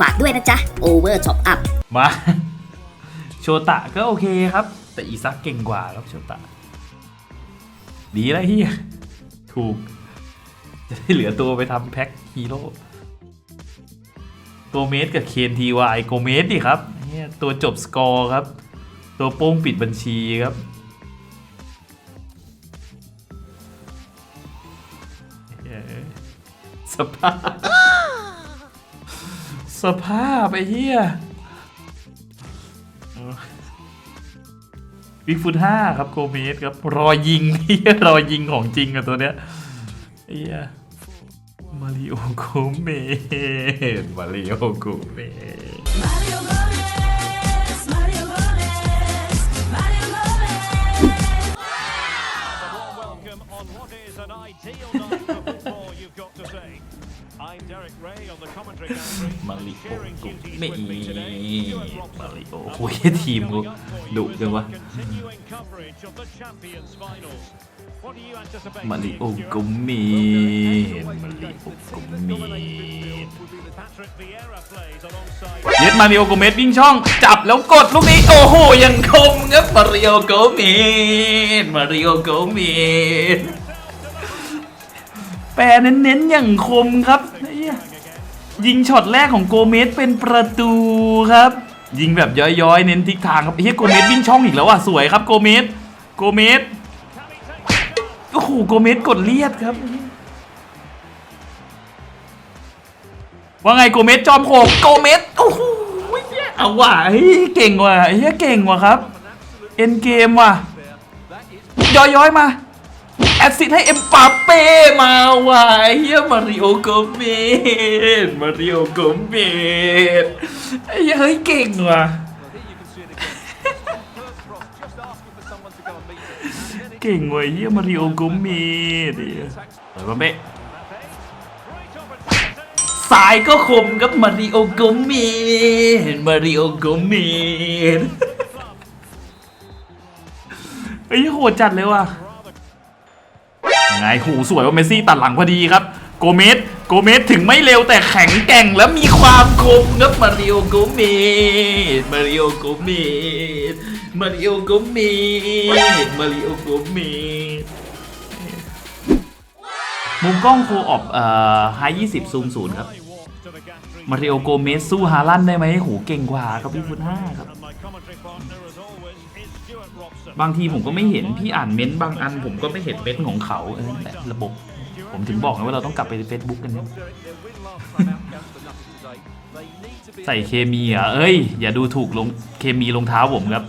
ฝากด้วยนะจ๊ะ Over Top Up มา โชตะก็โอเคครับ แต่อีซักเก่งกว่าครับโชตะ ดีแล้วเฮียถูก จะได้เหลือตัวไปทำแพ็คฮีโร่โกเมสกับเคนทีวายโกเมสดิครับเียตัวจบสกอร์ครับ ตัวโป้งปิดบัญชีครับเหี้ยสภาพ สภาพไอ้เหี้ยบิ๊กฟุตห้าครับโกเมสครับรอยิงเหี้ยรอยิงของจริงอะตัวเนี้ยไอ้เหี้ยมาริโอโกเมสมาริโอโกเมส มาริโอ Sharing โก duties เม with me ส today, Stuart Robson. มาริโอ And โอ้ย we'll ทีม have กู one for you ดุจังวะ Continuing coverage of the Champions Finals. What do you anticipate? มาริโอ Stuart? โกเมสมาริโอโกเมส Patrick Vieira plays alongside เย็ดมาริโอโกเมสวิ่งช่อง จับแล้วกดลูกนี้ โอ้โห ยังคมครับมาริโอโกเมสมาริโอโกเมสแปรเน้นๆอย่างคมครับไอ้เหี้ ยิงช็อตแรกของโกเมสเป็นประตูครับ ยิงแบบย้อยๆ เน้นทิศทางครับเฮียโกเมสวิ่งช่องอีกแล้วอะสวยครับโกเมสโกเมสโอ้โหโกเมสกดเลียดครับ ว่าไงโกเมสจอมโหกโกเมสโอ้โหเหี้ยเอาว่ะเฮ้ยเก่งว่ะเฮียเก่งว่ะครับ เอ็นเกมว่ะย้อยๆมา อสซิดให้เอ็มปาเป้มาว่ะเฮียมาริโอโกเมสมาริโอโกเมสเฮ้ยเฮ้ยเก่งว่ะเก่งว่ะเฮียมาริโอโกเมสเฮียเปิดมาเป๊ะสายก็คมครับมาริโอโกเมสมาริโอโกเมสเฮ้ยโหดจัดเลยว่ะ ไงหูสวยว่าเมสซี่ตัดหลังพอดีครับ โกเมสโกเมสถึงไม่เร็วแต่แข็งแกร่งและมีความคมครับมาริโอโกเมสมาริโอโกเมสมาริโอโกเมสมาริโอโกเมสมุมกล้องโคออบเอ่อไฮยี่สิบซูมศูนย์ครับ มาริโอโกเมสสู้ฮาลันได้ไหมหูเก่งกว่าครับพี่ฟุตห้าครับ บางทีผมก็ไม่เห็นพี่อ่านเม้นต์บางอัน ผมก็ไม่เห็นเม้นต์ของเขาเออนั่นแหละระบบ ผมถึงบอกไงว่าเราต้องกลับไปเฟซบุ๊กกันนี่ยใส่เคมีเหรอะเอ้ย อย่าดูถูกลงเคมีรองเท้าผมครับ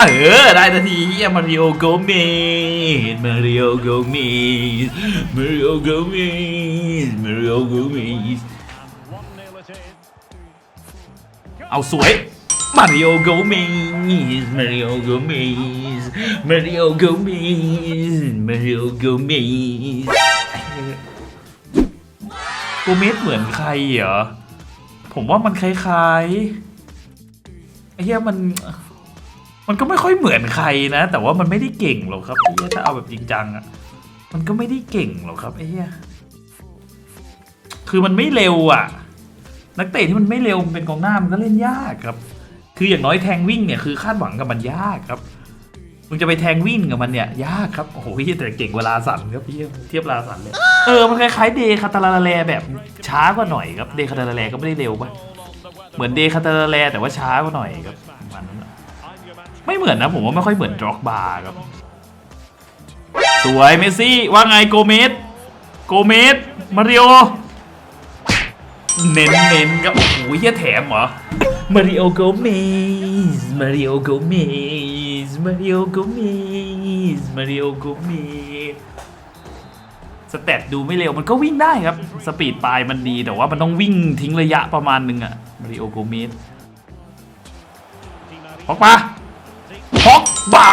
เออ ได้นทีเฮียมาริโอโกเมสมาริโอโกเมสมาริโอโกเมสมาริโอโกเมส เอาสวยมาริโอโกเมสมาริโอโกเมสมาริโอโกเมสมาริโอโกเมสโกเมสเหมือนใครเหรอ ผมว่ามันคล้ายๆไอ้เหี้ยมัน มันก็ไม่ค่อยเหมือนใครนะ แต่ว่ามันไม่ได้เก่งหรอกครับไอ้เหี้ยถ้าเอาแบบจริงจังอะมันก็ไม่ได้เก่งหรอกครับไอ้เหี้ยคือมันไม่เร็วอะ นักเตะที่มันไม่เร็วมันเป็นกองหน้ามันก็เล่นยากครับ คืออย่างน้อยแทงวิ่งเนี่ยคือคาดหวังกับมันยากครับมึงจะไปแทงวิ่งกับมันเนี่ยยากครับโอ้โหพี่แต่เก่งเวลาสันครับพี่เทียบลาสันเลยเออมันคล้ายๆเดคาตาลาแลแบบช้ากว่าหน่อยครับเดคาตาลาแลก็ไม่ได้เร็วปะเหมือนเดคาตาลาแลแต่ว่าช้ากว่าหน่อยครับมันไม่เหมือนนะผมว่าไม่ค่อยเหมือนดร็อกบาร์ครับ สวยเมสซี่ว่าไงโกเมสโกเมสมาริโอ เน้นเน้นครับโอ้โหเฮียแถมเหรอมาริโอโกเมสมาริโอโกเมสมาริโอโกเมสมาริโอโกเมสสเตตดูไม่เร็วมันก็วิ่งได้ครับ สปีดปลายมันดีแต่ว่ามันต้องวิ่งทิ้งระยะประมาณหนึงอะมาริโอโกเมสพอกปาพอกบา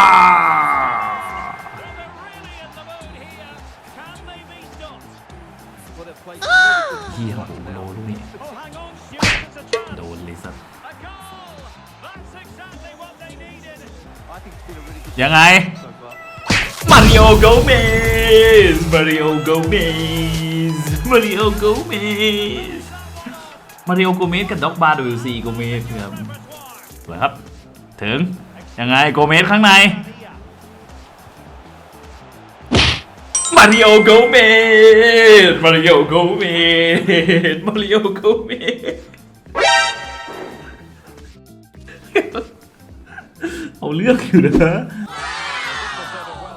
เฮียโอ้โหโลลูกนี้โดนเลยสัสยังไงมาริโอโกเมสมาริโอโกเมสมาริโอโกเมสมาริโอโกเมสกับด็อกบาร์ดูซีโกเมสครับสวยครับ ถึง ยังไงโกเมสข้างใน มาริโอโกเมสมาริโอโกเมสมาริโอโกเมสเอาเลือกอยู่นะ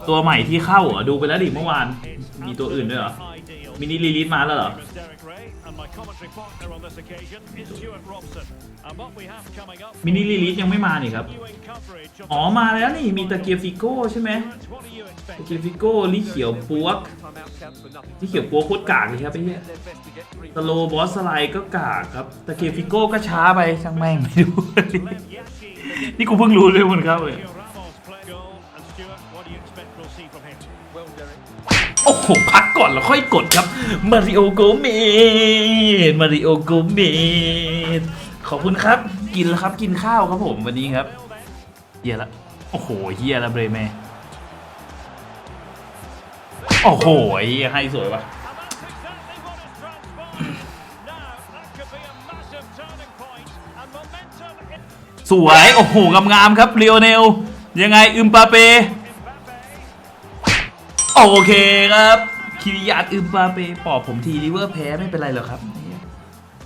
ตัวใหม่ที่เข้าเหรอ ดูไปแล้วดิเมื่อวาน มีตัวอื่นด้วยเหรอ มินิลีลิสมาแล้วเหรอ and my commentary partner on this occasion is Stuart Robson. And what we have coming up มินิรีลิสยังไม่มานี่ครับ viewing coverage of อ๋อ มาแล้วนี่ มีตะเกียบฟิโก้ใช่ไหม what are you ตะ expecting? เกียบฟิโก้ลิเขียวปวกลิเขียวปวกโคตรกากเลยครับไอ้เหี้ยสโลบอสสไลด์ก็กากครับ ตะเกียบฟิโก้ก็ช้าไปช่างแม่งไม่ดู Glenn Yashi, the นี่กูเพิ่งรู้เลยมันครับเลย Sergio โอ้โห พักก่อนแล้วค่อยกดครับมาริโอโกเมสมาริโอโกเมสขอบคุณครับ กินแล้วครับกินข้าวครับผมวันนี้ครับเฮียละโอ้โหเฮียละเบรเมโอ้โหเฮียให้สวยปะสวย โอ้โหงามๆครับเรียวเนลยังไง อึมปาเป โอเคครับคิริยาตอึมปาเปปอบผมทีลิเวอร์แพ้ไม่เป็นไรหรอกครับ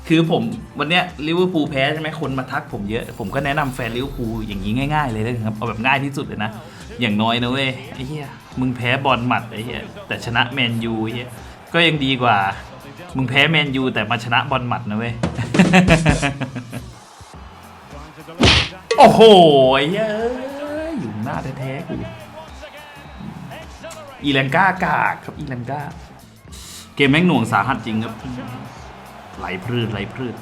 คือผมวันเนี้ยลิเวอร์พูลแพ้ใช่ไหมคนมาทักผมเยอะ ผมก็แนะนำแฟนลิเวอร์พูลอย่างนี้ง่ายๆเลยนะครับ เอาแบบง่ายที่สุดเลยนะ อย่างน้อยนะเว้ยไอ้เหี้ยมึงแพ้บอลหมัดไอ้เหี้ยแต่ชนะแมนยูไอ้เหี้ยก็ยังดีกว่า มึงแพ้แมนยูแต่มาชนะบอลหมัดนะเว้ย โอ้โหไอ้เหี้ยอยู่หน้าแท้ๆกู อีแลงก้ากากครับอีแลงก้า เกมแม่งหน่วงสาหัสจริงครับ ไหลพรืดไหลพรืด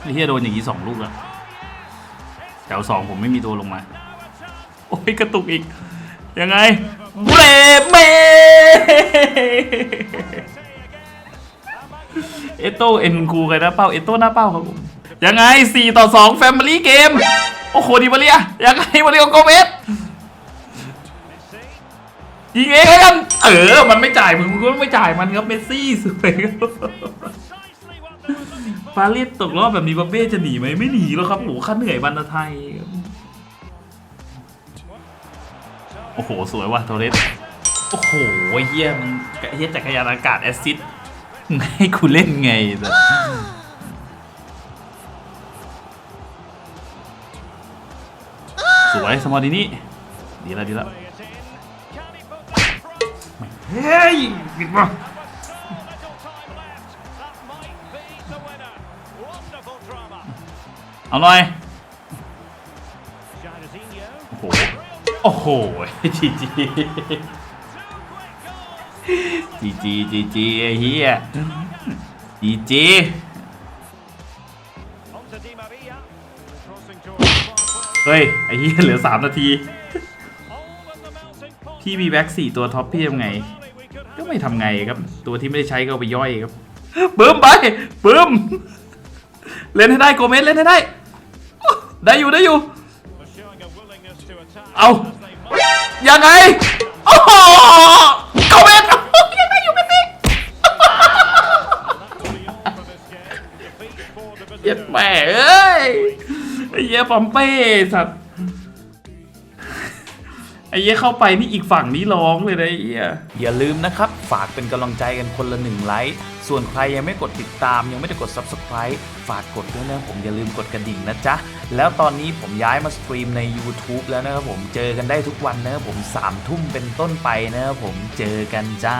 ไอ้เฮียโดนอย่างนี้สองลูกแล้วแถวสองผมไม่มีตัวลงมา โอ้ยกระตุกอีก ยังไงเบรเมเอโตเอ็นคูใครหน้าเป้า เอโตหน้าเป้าครับผม ยังไงสี่ต่อสองแฟมิลี่เกม โอ้โหดิมาเรียยังไงมาเรียโกเมส ยิงเองแล้วกันเออ มันไม่จ่ายมึงมึงก็ไม่จ่ายมันครับเมสซี่สวยครับปารีสตกรอบแบบนี้บัเป้จะหนีไหมไม่หนีแล้วครับโอ้โหขั้นเหนื่อยบรรณไทยโอ้โห สวยว่ะโทเรสโอ้โหเฮียมันเฮียจักรยานอากาศแอซิดให้กูเล่นไงแบบสวยสมอลดีนี่ดีแล้วดีแล้ว เฮ้ยปิดมา So little time left. That might be the winner. Wonderful drama. เอาหน่อย Jairzinho. โอ้โหโอ้โหจีจี Two quick goals. จีจีจีจีไอ้เหี้ยจีจี On to Di Maria. Crossing towards the far post. เฮ้ย ไอ้เหี้ยเหลือสามนาที All in the melting pot. พี่มีแบ็กสี่ตัวท็อปพี่ทำไง Surely we could ก็ไม่ทำไงครับ ตัวที่ไม่ได้ใช้ก็ไปย่อยครับปื้มไปปื้มเล่นให้ได้โกเมสเล่นให้ได้ ได้อยู่ได้อยู่ was showing a willingness to attack. Ow. As they might ยังไงโอ้โหโกเมสยังได้อยู่เมสซี่เย็ดแม่เอ้ยไอ้เหี้ยปอมเป้สัตว์ ไอ้เหี้ยเข้าไปนี่อีกฝั่งนี้ร้องเลยนะไอ้เหี้ย อย่าลืมนะครับ ฝากเป็นกำลังใจกันคนละหนึ่งไลค์ ส่วนใครยังไม่กดติดตาม ยังไม่ได้กด Subscribe ฝากกดด้วยนะผมอย่าลืมกดกระดิ่งนะจ๊ะ แล้วตอนนี้ผมย้ายมาสตรีมใน YouTube แล้วนะครับผมเจอกันได้ทุกวันนะครับผม3ทุ่มเป็นต้นไปนะครับผมเจอกันจ้า